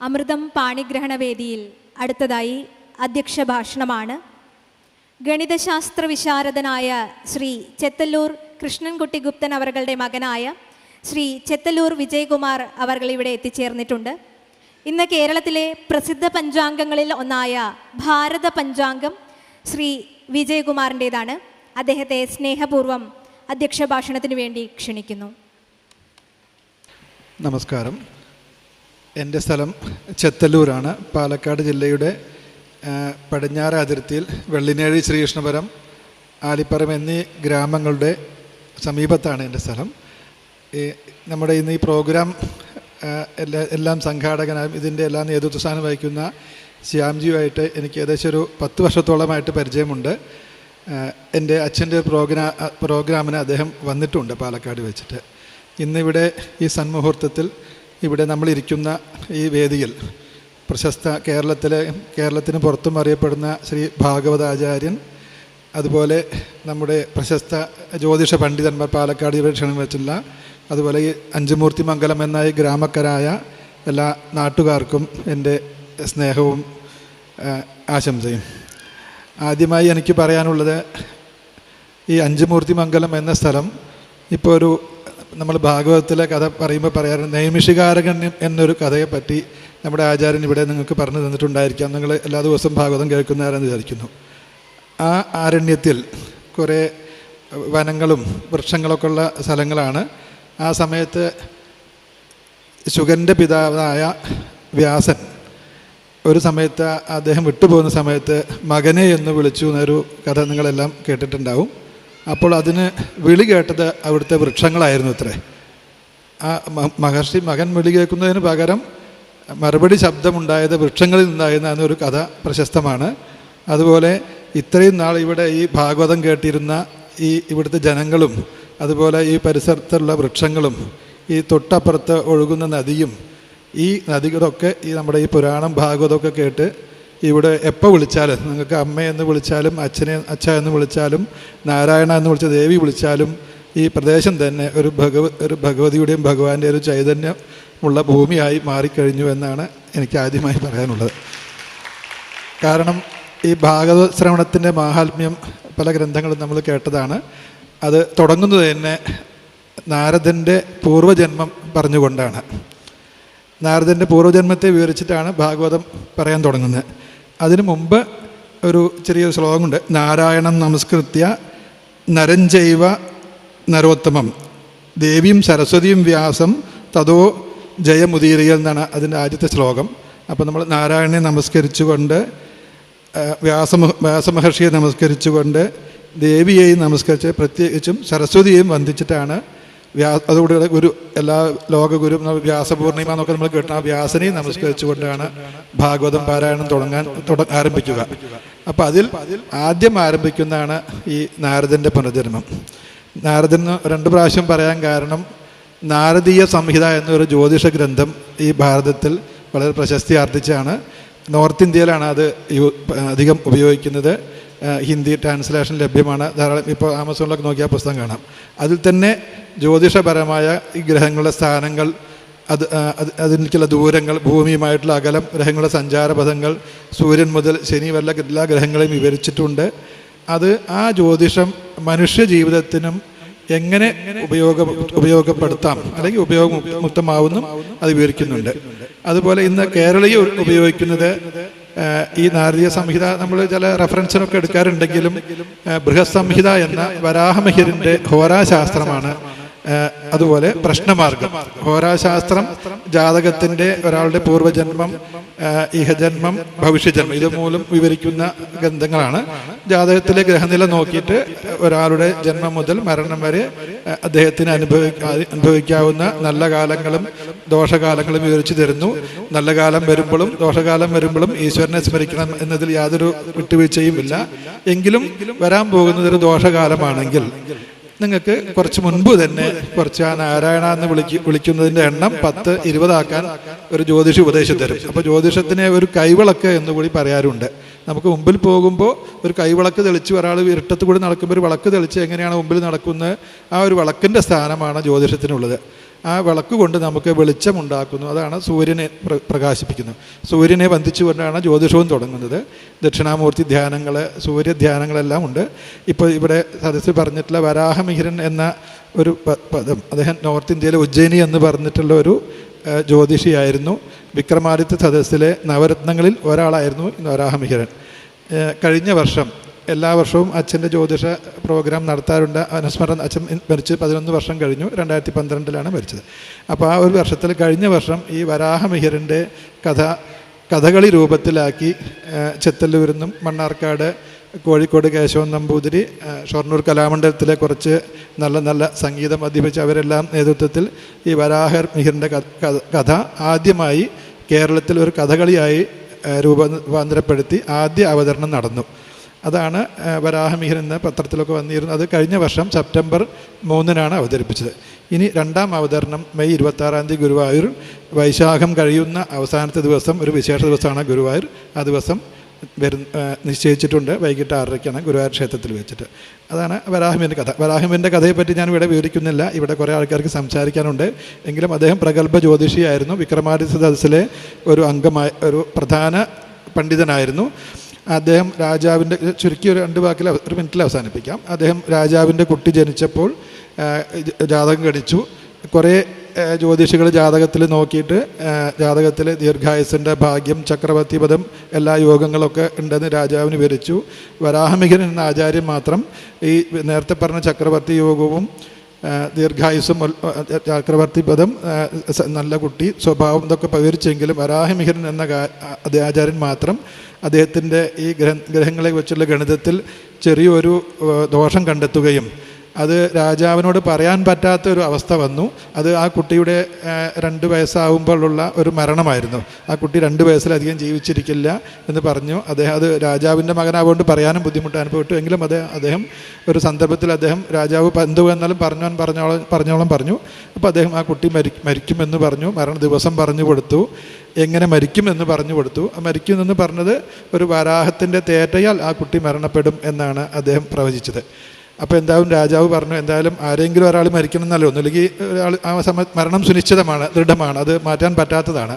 അമൃതം പാണിഗ്രഹണ വേദിയിൽ അടുത്തതായി അധ്യക്ഷ ഭാഷണമാണ് ഗണിതശാസ്ത്ര വിശാരദനായ ശ്രീ ചെത്തല്ലൂർ കൃഷ്ണൻകുട്ടി ഗുപ്തൻ അവരുടെ മകനായ ശ്രീ ചെത്തല്ലൂർ വിജയകുമാർ അവർ ഇവിടെ എത്തിച്ചേർന്നിട്ടുണ്ട്. ഇന്ന് കേരളത്തിലെ പ്രസിദ്ധ പഞ്ചാംഗങ്ങളിൽ ഒന്നായ ഭാരത പഞ്ചാംഗം ശ്രീ വിജയകുമാറിന്റേതാണ്. അദ്ദേഹത്തെ സ്നേഹപൂർവം അധ്യക്ഷ ഭാഷണത്തിന് വേണ്ടി ക്ഷണിക്കുന്നു. നമസ്കാരം. എന്റെ സ്ഥലം ചെത്തല്ലൂരാണ്. പാലക്കാട് ജില്ലയുടെ പടിഞ്ഞാറ അതിർത്തിയിൽ വെള്ളിനേഴി ശ്രീകൃഷ്ണപുരം ആലിപ്പറം എന്നീ ഗ്രാമങ്ങളുടെ സമീപത്താണ് എന്റെ സ്ഥലം. നമ്മുടെ ഇന്ന് ഈ പ്രോഗ്രാം എല്ലാ എല്ലാം സംഘാടകനായും ഇതിന്റെ എല്ലാ നേതൃത്വ സ്ഥാനം വഹിക്കുന്ന ശ്യാംജിയുമായിട്ട് എനിക്ക് ഏകദേശം ഒരു പത്ത് വർഷത്തോളമായിട്ട് പരിചയമുണ്ട്. എന്റെ അച്ഛന്റെ പ്രോഗ്രാ പ്രോഗ്രാമിന് അദ്ദേഹം വന്നിട്ടുണ്ട് പാലക്കാട് വെച്ചിട്ട്. ഇന്നിവിടെ ഈ സന്മുഹൂർത്തത്തിൽ ഇവിടെ നമ്മളിരിക്കുന്ന ഈ വേദിയിൽ പ്രശസ്ത കേരളത്തിലെ കേരളത്തിന് പുറത്തും അറിയപ്പെടുന്ന ശ്രീ ഭാഗവതാചാര്യൻ അതുപോലെ നമ്മുടെ പ്രശസ്ത ജ്യോതിഷ പണ്ഡിതന്മാർ പാലക്കാട് ഇവരെ ക്ഷണം വെച്ചില്ല അതുപോലെ ഈ അഞ്ചുമൂർത്തി മംഗലം എന്ന ഈ ഗ്രാമക്കരായ എല്ലാ നാട്ടുകാർക്കും എന്റെ സ്നേഹവും ആശംസയും. ആദ്യമായി എനിക്ക് പറയാനുള്ളത് ഈ അഞ്ചുമൂർത്തി മംഗലം എന്ന സ്ഥലം ഇപ്പോൾ ഒരു നമ്മൾ ഭാഗവതത്തിലെ കഥ പറയുമ്പോൾ പറയാറുണ്ട് നൈമിഷികാരകൻ എന്നൊരു കഥയെ പറ്റി നമ്മുടെ ആചാര്യൻ ഇവിടെ നിങ്ങൾക്ക് പറഞ്ഞു തന്നിട്ടുണ്ടായിരിക്കാം. നിങ്ങൾ എല്ലാ ദിവസവും ഭാഗവതം കേൾക്കുന്നവരെന്ന് വിചാരിക്കുന്നു. ആ ആരണ്യത്തിൽ കുറേ വനങ്ങളും വൃക്ഷങ്ങളൊക്കെ ഉള്ള സ്ഥലങ്ങളാണ്. ആ സമയത്ത് ശുഗന്റെ പിതാവായ വ്യാസൻ ഒരു സമയത്ത് അദ്ദേഹം വിട്ടുപോകുന്ന സമയത്ത് മകനെ എന്ന് വിളിച്ചു എന്നൊരു കഥ നിങ്ങളെല്ലാം കേട്ടിട്ടുണ്ടാവും. അപ്പോൾ അതിന് വിളി കേട്ടത് അവിടുത്തെ വൃക്ഷങ്ങളായിരുന്നു അത്രേ. ആ മഹർഷി മകൻ വിളി കേൾക്കുന്നതിന് പകരം മറുപടി ശബ്ദമുണ്ടായത് വൃക്ഷങ്ങളിൽ നിന്നായിരുന്ന എന്നൊരു കഥ പ്രശസ്തമാണ്. അതുപോലെ ഇത്രയും നാൾ ഇവിടെ ഈ ഭാഗവതം കേട്ടിരുന്ന ഈ ഇവിടുത്തെ ജനങ്ങളും അതുപോലെ ഈ പരിസരത്തുള്ള വൃക്ഷങ്ങളും ഈ തൊട്ടപ്പുറത്ത് ഒഴുകുന്ന നദിയും ഈ നദികളൊക്കെ ഈ നമ്മുടെ ഈ പുരാണം ഭാഗവതമൊക്കെ കേട്ട് ഇവിടെ എപ്പോൾ വിളിച്ചാലും നിങ്ങൾക്ക് അമ്മയെന്ന് വിളിച്ചാലും അച്ഛനെ അച്ഛ എന്ന് വിളിച്ചാലും നാരായണ എന്ന് വിളിച്ച ദേവി വിളിച്ചാലും ഈ പ്രദേശം തന്നെ ഒരു ഭഗവ ഒരു ഭഗവതിയുടെയും ഭഗവാന്റെ ഒരു ചൈതന്യമുള്ള ഭൂമിയായി മാറിക്കഴിഞ്ഞു എന്നാണ് എനിക്ക് ആദ്യമായി പറയാനുള്ളത്. കാരണം ഈ ഭാഗവത ശ്രവണത്തിന്റെ മാഹാത്മ്യം പല ഗ്രന്ഥങ്ങളും നമ്മൾ കേട്ടതാണ്. അത് തുടങ്ങുന്നത് തന്നെ നാരദന്റെ പൂർവജന്മം പറഞ്ഞുകൊണ്ടാണ്. നാരദന്റെ പൂർവജന്മത്തെ വിവരിച്ചിട്ടാണ് ഭാഗവതം പറയാൻ തുടങ്ങുന്നത്. അതിനു മുമ്പ് ഒരു ചെറിയൊരു ശ്ലോകമുണ്ട് നാരായണം നമസ്കൃത്യ നരഞ്ജൈവ നരോത്തമം. ദേവിയും സരസ്വതിയും വ്യാസം തതോ ജയമുദീരിയൽ എന്നാണ് അതിന്റെ ആദ്യത്തെ ശ്ലോകം. അപ്പോൾ നമ്മൾ നാരായണനെ നമസ്കരിച്ചുകൊണ്ട് വ്യാസമ വ്യാസമഹർഷിയെ നമസ്കരിച്ചുകൊണ്ട് ദേവിയെയും നമസ്കരിച്ച് പ്രത്യേകിച്ചും സരസ്വതിയെയും വന്ദിച്ചിട്ടാണ് അതുകൂടെ ഗുരു എല്ലാ ലോകഗുരു വ്യാസപൂർണിമ എന്നൊക്കെ നമ്മൾ കേട്ട വ്യാസനെ നമസ്കരിച്ചുകൊണ്ടാണ് ഭാഗവതം പാരായണം തുടങ്ങാൻ ആരംഭിക്കുക. അപ്പം അതിൽ ആദ്യം ആരംഭിക്കുന്നതാണ് ഈ നാരദന്റെ പുനർജന്മം. നാരദൻ രണ്ട് പ്രാവശ്യം പറയാൻ കാരണം നാരദീയ സംഹിത എന്നൊരു ജ്യോതിഷ ഗ്രന്ഥം ഈ ഭാരതത്തിൽ വളരെ പ്രശസ്തി ആർജിച്ചാണ് നോർത്ത് ഇന്ത്യയിലാണ് അത് അധികം ഉപയോഗിക്കുന്നത്. ഹിന്ദി ട്രാൻസ്ലേഷൻ ലഭ്യമാണ്. ധാരാളം ഇപ്പോൾ ആമസോണിലൊക്കെ നോക്കിയാൽ പുസ്തകം കാണാം. അതിൽ തന്നെ ജ്യോതിഷപരമായ ഈ ഗ്രഹങ്ങളുടെ സ്ഥാനങ്ങൾ അത് അതിലേക്കുള്ള ദൂരങ്ങൾ ഭൂമിയുമായിട്ടുള്ള അകലം ഗ്രഹങ്ങളുടെ സഞ്ചാരപഥങ്ങൾ സൂര്യൻ മുതൽ ശനി വല്ല എല്ലാ ഗ്രഹങ്ങളെയും വിവരിച്ചിട്ടുണ്ട്. അത് ആ ജ്യോതിഷം മനുഷ്യ ജീവിതത്തിനും എങ്ങനെ ഉപയോഗ ഉപയോഗപ്പെടുത്താം അല്ലെങ്കിൽ ഉപയോഗമുക്തമാവുന്നു അത് വിവരിക്കുന്നുണ്ട്. അതുപോലെ ഇന്ന് കേരളീയ ഉപയോഗിക്കുന്നത് ഈ നാരദീയ സംഹിത നമ്മൾ ചില റെഫറൻസിനൊക്കെ എടുക്കാറുണ്ടെങ്കിലും ബൃഹസ്സംഹിത സംഹിത എന്ന വരാഹമഹിരിന്റെ ഹോരാശാസ്ത്രമാണ് അതുപോലെ പ്രശ്നമാർഗം. ഹോരാശാസ്ത്രം ജാതകത്തിന്റെ ഒരാളുടെ പൂർവജന്മം ഇഹജന്മം ഭവിഷ്യജന്മം ഇത് മൂലം വിവരിക്കുന്ന ഗ്രന്ഥങ്ങളാണ്. ജാതകത്തിലെ ഗ്രഹനില നോക്കിയിട്ട് ഒരാളുടെ ജന്മം മുതൽ മരണം വരെ അദ്ദേഹത്തിന് അനുഭവി അനുഭവിക്കാവുന്ന നല്ല കാലങ്ങളും ദോഷകാലങ്ങളും വിവരിച്ചു തരുന്നു. നല്ല കാലം വരുമ്പോഴും ദോഷകാലം വരുമ്പോഴും ഈശ്വരനെ സ്മരിക്കണം എന്നതിൽ യാതൊരു വിട്ടുവീഴ്ചയും ഇല്ല എങ്കിലും വരാൻ പോകുന്നത് ഒരു ദോഷകാലമാണെങ്കിൽ നിങ്ങൾക്ക് കുറച്ച് മുൻപ് തന്നെ കുറച്ച് ആ നാരായണ എന്ന് വിളിക്ക് വിളിക്കുന്നതിന്റെ എണ്ണം പത്ത് ഇരുപതാക്കാൻ ഒരു ജ്യോതിഷി ഉപദേശം തരും. അപ്പോൾ ജ്യോതിഷത്തിനെ ഒരു കൈവിളക്ക് എന്ന് കൂടി പറയാറുണ്ട്. നമുക്ക് മുമ്പിൽ പോകുമ്പോൾ ഒരു കൈവിളക്ക് തെളിച്ച് ഒരാൾ ഇരുട്ടത്ത് കൂടി നടക്കുമ്പോൾ ഒരു വിളക്ക് തെളിച്ച് എങ്ങനെയാണ് മുമ്പിൽ നടക്കുന്നത്? ആ ഒരു വിളക്കിന്റെ സ്ഥാനമാണ് ജ്യോതിഷത്തിനുള്ളത്. ആ വിളക്ക് കൊണ്ട് നമുക്ക് വെളിച്ചമുണ്ടാക്കുന്നു. അതാണ് സൂര്യനെ പ്ര- പ്രകാശിപ്പിക്കുന്നത്. സൂര്യനെ ബന്ധിച്ചുകൊണ്ടാണ് ജ്യോതിഷവും തുടങ്ങുന്നത്. ദക്ഷിണാമൂർത്തി ധ്യാനങ്ങൾ സൂര്യധ്യാനങ്ങളെല്ലാം ഉണ്ട്. ഇപ്പോൾ ഇവിടെ സദസ്സിൽ പറഞ്ഞിട്ടുള്ള വരാഹമിഹിരൻ എന്ന ഒരു പദം അദ്ദേഹം നോർത്ത് ഇന്ത്യയിലെ ഉജ്ജയിനി എന്ന് പറഞ്ഞിട്ടുള്ള ഒരു ജ്യോതിഷിയായിരുന്നു. വിക്രമാദിത്യ സദസ്സിലെ നവരത്നങ്ങളിൽ ഒരാളായിരുന്നു വരാഹമിഹിരൻ. കഴിഞ്ഞ വർഷം എല്ലാ വർഷവും അച്ഛന്റെ ജ്യോതിഷ പ്രോഗ്രാം നടത്താറുണ്ട്. അനുസ്മരണം അച്ഛൻ മരിച്ച് പതിനൊന്ന് വർഷം കഴിഞ്ഞു. രണ്ടായിരത്തി പന്ത്രണ്ടിലാണ് മരിച്ചത്. അപ്പോൾ ആ ഒരു വർഷത്തിൽ കഴിഞ്ഞ വർഷം ഈ വരാഹമിഹിരന്റെ കഥ കഥകളി രൂപത്തിലാക്കി ചെത്തല്ലൂരിൽ മണ്ണാർക്കാട് കോഴിക്കോട് കേശവൻ നമ്പൂതിരി ഷൊർണൂർ കലാമണ്ഡലത്തിലെ കുറച്ച് നല്ല നല്ല സംഗീതം അധ്യപിച്ച അവരെല്ലാം നേതൃത്വത്തിൽ ഈ വരാഹർ മിഹിറിന്റെ കഥ ആദ്യമായി കേരളത്തിൽ ഒരു കഥകളിയായി രൂപാന്തരപ്പെടുത്തി ആദ്യ അവതരണം നടന്നു. അതാണ് വരാഹമിഹർ എന്ന പത്രത്തിലൊക്കെ വന്നിരുന്നത് അത് കഴിഞ്ഞ വർഷം സെപ്റ്റംബർ മൂന്നിനാണ് അവതരിപ്പിച്ചത്. ഇനി രണ്ടാം അവതരണം മെയ് ഇരുപത്താറാം തീയതി ഗുരുവായൂർ വൈശാഖം കഴിയുന്ന അവസാനത്തെ ദിവസം ഒരു വിശേഷ ദിവസമാണ് ഗുരുവായൂർ. ആ ദിവസം വരുന്ന നിശ്ചയിച്ചിട്ടുണ്ട് വൈകിട്ട് ആറരയ്ക്കാണ് ഗുരുവായൂർ ക്ഷേത്രത്തിൽ വെച്ചിട്ട്. അതാണ് വരാഹമിന്റെ കഥ. വരാഹമിന്റെ കഥയെപ്പറ്റി ഞാൻ ഇവിടെ വിവരിക്കുന്നില്ല. ഇവിടെ കുറേ ആൾക്കാർക്ക് സംസാരിക്കാനുണ്ട്. എങ്കിലും അദ്ദേഹം പ്രഗത്ഭ ജ്യോതിഷിയായിരുന്നു. വിക്രമാദിത്യ സദസ്സിലെ ഒരു അംഗമായ ഒരു പ്രധാന പണ്ഡിതനായിരുന്നു. അദ്ദേഹം രാജാവിന്റെ ചുരുക്കി ഒരു രണ്ട് വാക്കിൽ ഒരു മിനിറ്റിൽ അവസാനിപ്പിക്കാം. അദ്ദേഹം രാജാവിന്റെ കുട്ടി ജനിച്ചപ്പോൾ ജാതകം കടിച്ചു കുറേ ജ്യോതിഷികൾ ജാതകത്തിൽ നോക്കിയിട്ട് ജാതകത്തിൽ ദീർഘായുസിന്റെ ഭാഗ്യം ചക്രവർത്തി പദം എല്ലാ യോഗങ്ങളൊക്കെ ഉണ്ടെന്ന് രാജാവിന് വിവരിച്ചു. വരാഹമികൻ എന്ന ആചാര്യൻ മാത്രം ഈ നേരത്തെ പറഞ്ഞ ചക്രവർത്തി യോഗവും ആ, ദീർഘായുസ്സും ഉൽ- ചക്രവർത്തി പദം നല്ല കുട്ടി സ്വഭാവം ഇതൊക്കെ പകരിച്ചെങ്കിലും വരാഹമിഹിരൻ എന്ന ആചാര്യൻ മാത്രം അദ്ദേഹത്തിന്റെ ഈ ഗ്രഹ ഗ്രഹങ്ങളെ വെച്ചുള്ള ഗണിതത്തിൽ ചെറിയൊരു ദോഷം കണ്ടെത്തുകയും അത് രാജാവിനോട് പറയാൻ പറ്റാത്ത ഒരു അവസ്ഥ വന്നു. അത് ആ കുട്ടിയുടെ രണ്ട് വയസ്സാവുമ്പോഴുള്ള ഒരു മരണമായിരുന്നു. ആ കുട്ടി രണ്ട് വയസ്സിലധികം ജീവിച്ചിരിക്കില്ല എന്ന് പറഞ്ഞു. അദ്ദേഹം അത് രാജാവിന്റെ മകനാവുകൊണ്ട് പറയാനും ബുദ്ധിമുട്ട് അനുഭവപ്പെട്ടു. എങ്കിലും അത് അദ്ദേഹം ഒരു സന്ദർഭത്തിൽ അദ്ദേഹം രാജാവ് എന്തു വന്നാലും പറഞ്ഞോൻ പറഞ്ഞോളം പറഞ്ഞോളം പറഞ്ഞു. അപ്പോൾ അദ്ദേഹം ആ കുട്ടി മരി മരിക്കുമെന്ന് പറഞ്ഞു. മരണ ദിവസം പറഞ്ഞു കൊടുത്തു. എങ്ങനെ മരിക്കുമെന്ന് പറഞ്ഞു കൊടുത്തു. ആ മരിക്കുമെന്ന് പറഞ്ഞത് ഒരു വരാഹത്തിന്റെ തേറ്റയാൽ ആ കുട്ടി മരണപ്പെടും എന്നാണ് അദ്ദേഹം പ്രവചിച്ചത്. അപ്പോൾ എന്തായാലും രാജാവ് പറഞ്ഞു എന്തായാലും ആരെങ്കിലും ഒരാൾ മരിക്കണം എന്നല്ലോ ഒന്നുമില്ലെങ്കിൽ ഒരാൾ ആ സമയത്ത് മരണം സുനിശ്ചിതമാണ് ദൃഢമാണ് അത് മാറ്റാൻ പറ്റാത്തതാണ്.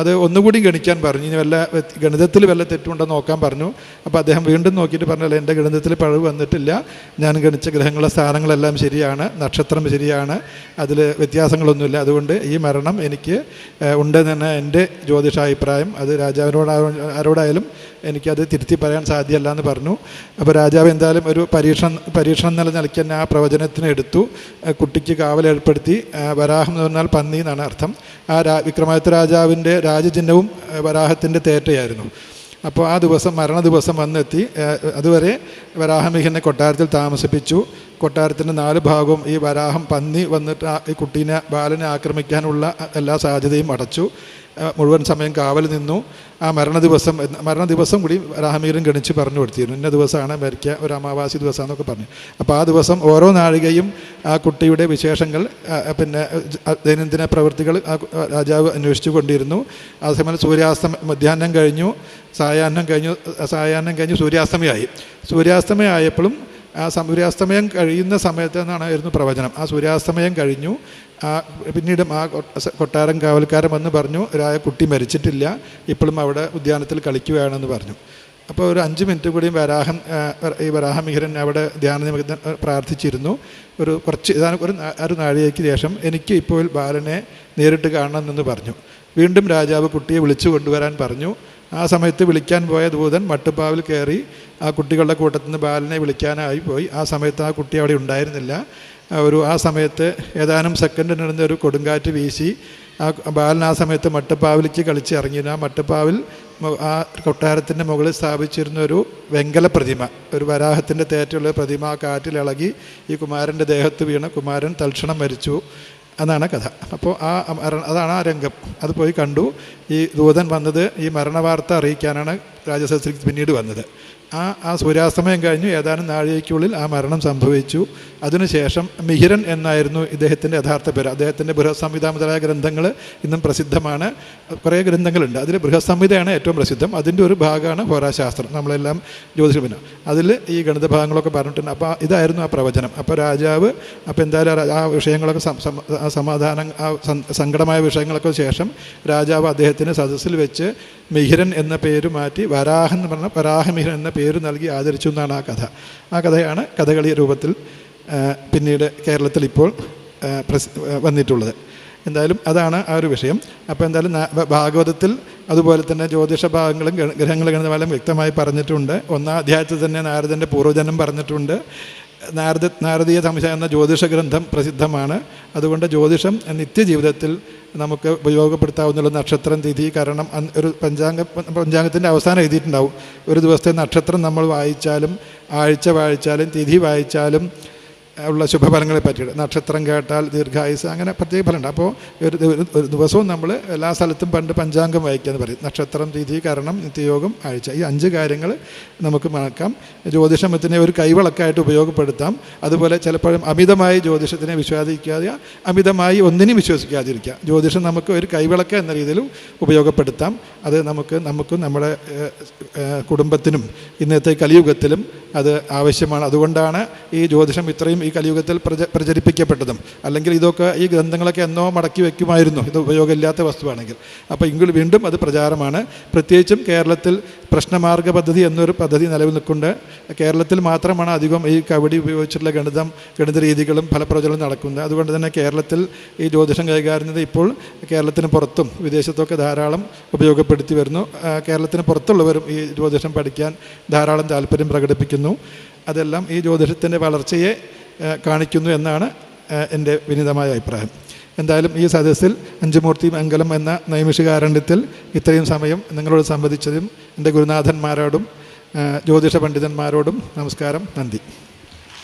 അത് ഒന്നുകൂടി ഗണിക്കാൻ പറഞ്ഞു ഇനി വല്ല ഗണിതത്തിൽ വല്ല തെറ്റുണ്ടോ നോക്കാൻ പറഞ്ഞു. അപ്പോൾ അദ്ദേഹം വീണ്ടും നോക്കിയിട്ട് പറഞ്ഞു പറഞ്ഞല്ലോ എന്റെ ഗണിതത്തിൽ പഴവ് വന്നിട്ടില്ല ഞാൻ ഗണിച്ച ഗ്രഹങ്ങളുടെ സ്ഥാനങ്ങളെല്ലാം ശരിയാണ് നക്ഷത്രം ശരിയാണ് അതിൽ വ്യത്യാസങ്ങളൊന്നുമില്ല. അതുകൊണ്ട് ഈ മരണം എനിക്ക് ഉണ്ടെന്ന് തന്നെ എന്റെ ജ്യോതിഷാഭിപ്രായം. അത് രാജാവിനോട് ആരോടായാലും എനിക്കത് തിരുത്തി പറയാൻ സാധ്യമല്ല എന്ന് പറഞ്ഞു. അപ്പോൾ രാജാവ് എന്തായാലും ഒരു പരീക്ഷണം പരീക്ഷണം എന്നുള്ള നിലയ്ക്ക് തന്നെ ആ പ്രവചനത്തിന് എടുത്തു. കുട്ടിക്ക് ആ വരാഹം എന്ന് പറഞ്ഞാൽ പന്നി എന്നാണ് അർത്ഥം. ആ രാ വിക്രമാദിത്യ രാജാവിന്റെ രാജചിഹ്നവും വരാഹത്തിന്റെ തേറ്റയായിരുന്നു. അപ്പോൾ ആ ദിവസം മരണ ദിവസം വന്നെത്തി അതുവരെ വരാഹമിഹിനെ കൊട്ടാരത്തിൽ താമസിപ്പിച്ചു. കൊട്ടാരത്തിന്റെ നാല് ഭാഗവും ഈ വരാഹം പന്നി വന്നിട്ട് ഈ കുട്ടീനെ ബാലനെ ആക്രമിക്കാനുള്ള എല്ലാ സാധ്യതയും അടച്ചു. മുഴുവൻ സമയം കാവൽ നിന്നു. ആ മരണ ദിവസം മരണ ദിവസം കൂടി രാമീരൻ ഗണിച്ച് പറഞ്ഞു കൊടുത്തിരുന്നു. ഇന്ന ദിവസമാണ് മരിക്കുക ഒരു അമാവാസി ദിവസമാണെന്നൊക്കെ പറഞ്ഞു. അപ്പോൾ ആ ദിവസം ഓരോ നാഴികയും ആ കുട്ടിയുടെ വിശേഷങ്ങൾ പിന്നെ ആ, ദൈനംദിന പ്രവൃത്തികൾ ആ രാജാവ് അന്വേഷിച്ചു കൊണ്ടിരുന്നു. അതേസമയം സൂര്യാസ്തമ മധ്യാഹ്നം കഴിഞ്ഞു സായാഹ്നം കഴിഞ്ഞു സായാഹ്നം കഴിഞ്ഞു സൂര്യാസ്തമയായി. സൂര്യാസ്തമയമായപ്പോഴും ആ സൂര്യാസ്തമയം കഴിയുന്ന സമയത്ത് എന്നാണ് പ്രവചനം. ആ സൂര്യാസ്തമയം കഴിഞ്ഞു. ആ പിന്നീട് ആ കൊട്ടാരം കാവൽക്കാരൻ വന്ന് പറഞ്ഞു ഒരായ കുട്ടി മരിച്ചിട്ടില്ല. ഇപ്പോഴും അവിടെ ഉദ്യാനത്തിൽ കളിക്കുകയാണെന്ന് പറഞ്ഞു. അപ്പോൾ ഒരു അഞ്ച് മിനിറ്റ് കൂടി വരാഹം ഈ വരാഹമിഹിരൻ അവിടെ ധ്യാന നിമിത്തം പ്രാർത്ഥിച്ചിരുന്നു. ഒരു കുറച്ച് ഒരു ഒരു നാഴികയ്ക്ക് ശേഷം എനിക്ക് ഇപ്പോൾ ബാലനെ നേരിട്ട് കാണണമെന്ന് പറഞ്ഞു. വീണ്ടും രാജാവ് കുട്ടിയെ വിളിച്ചു കൊണ്ടുവരാൻ പറഞ്ഞു. ആ സമയത്ത് വിളിക്കാൻ പോയ ദൂതൻ മട്ടുപ്പാവിൽ കയറി ആ കുട്ടികളുടെ കൂട്ടത്തിൽ നിന്ന് ബാലനെ വിളിക്കാനായി പോയി. ആ സമയത്ത് ആ കുട്ടി അവിടെ ഉണ്ടായിരുന്നില്ല. ഒരു ആ സമയത്ത് ഏതാനും സെക്കൻഡിനിടന്ന് ഒരു കൊടുങ്കാറ്റ് വീശി. ആ ബാലൻ ആ സമയത്ത് മട്ടുപ്പാവിലേക്ക് കളിച്ച് ഇറങ്ങിയിരുന്നു. ആ മട്ടുപ്പാവിൽ ആ കൊട്ടാരത്തിന്റെ മുകളിൽ സ്ഥാപിച്ചിരുന്ന ഒരു വെങ്കല പ്രതിമ ഒരു വരാഹത്തിന്റെ തേറ്റുള്ള പ്രതിമ കാറ്റിലിളകി ഈ കുമാരന്റെ ദേഹത്ത് വീണ കുമാരൻ തൽക്ഷണം മരിച്ചു. എന്നാണ് കഥ. അപ്പോൾ ആ അതാണ് ആ രംഗം. അത് പോയി കണ്ടു. ഈ ദൂതൻ വന്നത് ഈ മരണവാർത്ത അറിയിക്കാനാണ് രാജസദസ്സിലേക്ക് പിന്നീട് വന്നത്. ആ ആ സൂര്യാസ്തമയം കഴിഞ്ഞു. ഏതാനും നാഴികയ്ക്കുള്ളിൽ ആ മരണം സംഭവിച്ചു. അതിനുശേഷം മിഹിരൻ എന്നായിരുന്നു ഇദ്ദേഹത്തിന്റെ യഥാർത്ഥ പേര്. അദ്ദേഹത്തിന്റെ ബൃഹസംഹിത മുതലായ ഗ്രന്ഥങ്ങൾ ഇന്നും പ്രസിദ്ധമാണ്. കുറേ ഗ്രന്ഥങ്ങളുണ്ട്. അതിൽ ബൃഹസംഹിതയാണ് ഏറ്റവും പ്രസിദ്ധം. അതിന്റെ ഒരു ഭാഗമാണ് ഹോരാശാസ്ത്രം നമ്മളെല്ലാം ജ്യോതിഷപിന അതിൽ ഈ ഗണിത ഭാഗങ്ങളൊക്കെ പറഞ്ഞിട്ടുണ്ട്. അപ്പോൾ ഇതായിരുന്നു ആ പ്രവചനം. അപ്പോൾ രാജാവ് അപ്പോൾ എന്തായാലും ആ വിഷയങ്ങളൊക്കെ സമാധാനം ആ സങ്കടമായ വിഷയങ്ങളൊക്കെ ശേഷം രാജാവ് അദ്ദേഹത്തിന് സദസ്സിൽ വെച്ച് മിഹിരൻ എന്ന പേര് മാറ്റി വരാഹൻ എന്ന് പറഞ്ഞ വരാഹമിഹിരൻ എന്ന പേര് നൽകി ആദരിച്ചു എന്നാണ് ആ കഥ. ആ കഥയാണ് കഥകളി രൂപത്തിൽ പിന്നീട് കേരളത്തിൽ ഇപ്പോൾ വന്നിട്ടുള്ളത്. എന്തായാലും അതാണ് ആ ഒരു വിഷയം. അപ്പോൾ എന്തായാലും ഭാഗവതത്തിൽ അതുപോലെ തന്നെ ജ്യോതിഷ ഭാഗങ്ങളും ഗ്രഹങ്ങൾ ഗണിതമെല്ലാം വ്യക്തമായി പറഞ്ഞിട്ടുണ്ട്. ഒന്നാം അധ്യായത്തിൽ തന്നെ നാരദന്റെ പൂർവജനം പറഞ്ഞിട്ടുണ്ട്. നാരദ നാരദീയ സംശയ എന്ന ജ്യോതിഷ ഗ്രന്ഥം പ്രസിദ്ധമാണ്. അതുകൊണ്ട് ജ്യോതിഷം നിത്യജീവിതത്തിൽ നമുക്ക് ഉപയോഗപ്പെടുത്താവുന്ന നക്ഷത്രം തിഥി കാരണം ഒരു പഞ്ചാംഗ പഞ്ചാംഗത്തിന്റെ അവസാനം എഴുതിയിട്ടുണ്ടാവും. ഒരു ദിവസത്തെ നക്ഷത്രം നമ്മൾ വായിച്ചാലും ആഴ്ച വായിച്ചാലും തിഥി വായിച്ചാലും ഉള്ള ശുഭഫലങ്ങളെ പറ്റിയിട്ട്. നക്ഷത്രം കേട്ടാൽ ദീർഘായുസ് അങ്ങനെ പ്രത്യേക ഫലമുണ്ട്. അപ്പോൾ ഒരു ഒരു ദിവസവും നമ്മൾ എല്ലാ സ്ഥലത്തും പണ്ട് പഞ്ചാംഗം വായിക്കാന്ന് പറയും. നക്ഷത്രം തിഥി കരണം നിത്യയോഗം ആഴ്ച. ഈ അഞ്ച് കാര്യങ്ങൾ നമുക്ക് മണക്കാം. ജ്യോതിഷമത്തിനെ ഒരു കൈവളക്കായിട്ട് ഉപയോഗപ്പെടുത്താം. അതുപോലെ ചിലപ്പോഴും അമിതമായി ജ്യോതിഷത്തിനെ വിശ്വസിക്കാതെ അമിതമായി ഒന്നിനും വിശ്വസിക്കാതിരിക്കുക ജ്യോതിഷം നമുക്ക് ഒരു കൈവിളക്ക എന്ന രീതിയിലും ഉപയോഗപ്പെടുത്താം. അത് നമുക്ക് നമുക്കും നമ്മുടെ കുടുംബത്തിനും ഇന്നത്തെ കലിയുഗത്തിലും അത് ആവശ്യമാണ്. അതുകൊണ്ടാണ് ഈ ജ്യോതിഷം ഇത്രയും ഈ കലിയുഗത്തിൽ പ്രച പ്രചരിപ്പിക്കപ്പെട്ടതും. അല്ലെങ്കിൽ ഇതൊക്കെ ഈ ഗ്രന്ഥങ്ങളൊക്കെ എന്നോ മടക്കി വയ്ക്കുമായിരുന്നു. ഇത് ഉപയോഗമില്ലാത്ത വസ്തുവാണെങ്കിൽ. അപ്പോൾ എങ്കിൽ വീണ്ടും അത് പ്രചാരമാണ്. പ്രത്യേകിച്ചും കേരളത്തിൽ പ്രശ്നമാർഗ പദ്ധതി എന്നൊരു പദ്ധതി നിലവിൽ നിൽക്കുന്നുണ്ട് കേരളത്തിൽ മാത്രമാണ് അധികം ഈ കവടി ഉപയോഗിച്ചിട്ടുള്ള ഗണിതം ഗണിത രീതികളും ഫലപ്രചരണം നടക്കുന്നത്. അതുകൊണ്ട് തന്നെ കേരളത്തിൽ ഈ ജ്യോതിഷം കൈകാര്യം ഇപ്പോൾ കേരളത്തിന് പുറത്തും വിദേശത്തൊക്കെ ധാരാളം ഉപയോഗപ്പെടുത്തി വരുന്നു. കേരളത്തിന് പുറത്തുള്ളവരും ഈ ജ്യോതിഷം പഠിക്കാൻ ധാരാളം താല്പര്യം പ്രകടിപ്പിക്കുന്നു. അതെല്ലാം ഈ ജ്യോതിഷത്തിന്റെ വളർച്ചയെ കാണിക്കുന്നു എന്നാണ് എന്റെ വിനിതമായ അഭിപ്രായം. എന്തായാലും ഈ സദസ്സിൽ അഞ്ചുമൂർത്തി മംഗലം എന്ന നൈമിഷികാരണ്യത്തിൽ ഇത്രയും സമയം നിങ്ങളോട് സംവദിച്ചതും എന്റെ ഗുരുനാഥന്മാരോടും ജ്യോതിഷ പണ്ഡിതന്മാരോടും നമസ്കാരം നന്ദി.